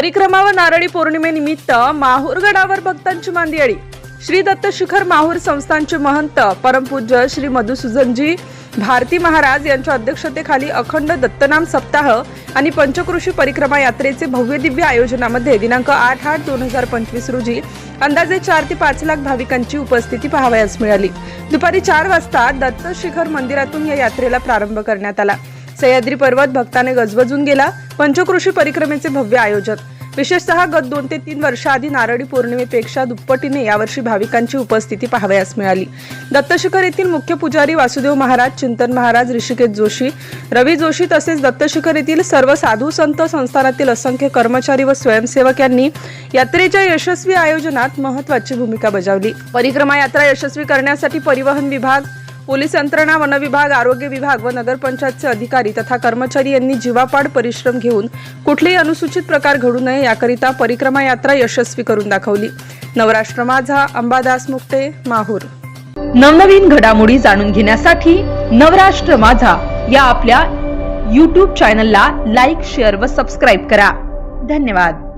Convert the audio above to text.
परिक्रमा व नारळी पौर्णिमेनिमित्त माहूरगडावर भक्तांची मांदियाळी. श्री दत्त शिखर माहूर संस्थानचे महंत परमपूज्य श्री मधुसूदनजी भारती महाराज यांच्या अध्यक्षतेखाली अखंड दत्तनाम सप्ताह आणि पंचकृषी परिक्रमा यात्रेचे भव्य दिव्य आयोजनामध्ये दिनांक आठ आठ दोन हजार पंचवीस रोजी अंदाजे चार ते पाच लाख भाविकांची उपस्थिती पाहावयास मिळाली. दुपारी चार वाजता दत्त शिखर मंदिरातून या यात्रेला प्रारंभ करण्यात आला. सह्याद्री पर्वत भक्ताने गजबजून गेला. पंचकृषी परिक्रमेचे भव्य आयोजन विशेषतः गत दोन ते तीन वर्षाआधी नारळी पौर्णिमेपेक्षा दुप्पटीने यावर्षी भाविकांची उपस्थिती पाहावयास मिळाली. दत्तशिखर येथील मुख्य पुजारी वासुदेव महाराज चिंतन महाराज ऋषिकेश जोशी रवी जोशी तसेच दत्तशिखर येथील सर्व साधू संत संस्थानातील असंख्य कर्मचारी व स्वयंसेवक यांनी यात्रेच्या यशस्वी आयोजनात महत्वाची भूमिका बजावली. परिक्रमा यात्रा यशस्वी करण्यासाठी परिवहन विभाग पोलीस यंत्रणा वनविभाग आरोग्य विभाग व नगरपंचायतचे अधिकारी तथा कर्मचारी यांनी जीवापाड परिश्रम घेऊन कुठलेही अनुसूचित प्रकार घडू नये याकरिता परिक्रमा यात्रा यशस्वी करून दाखवली. नवराष्ट्र माझा अंबादास मुक्ते माहूर. नवनवीन घडामोडी जाणून घेण्यासाठी नवराष्ट्र माझा या आपल्या यूट्यूब चॅनलला लाईक शेअर व सबस्क्राईब करा. धन्यवाद.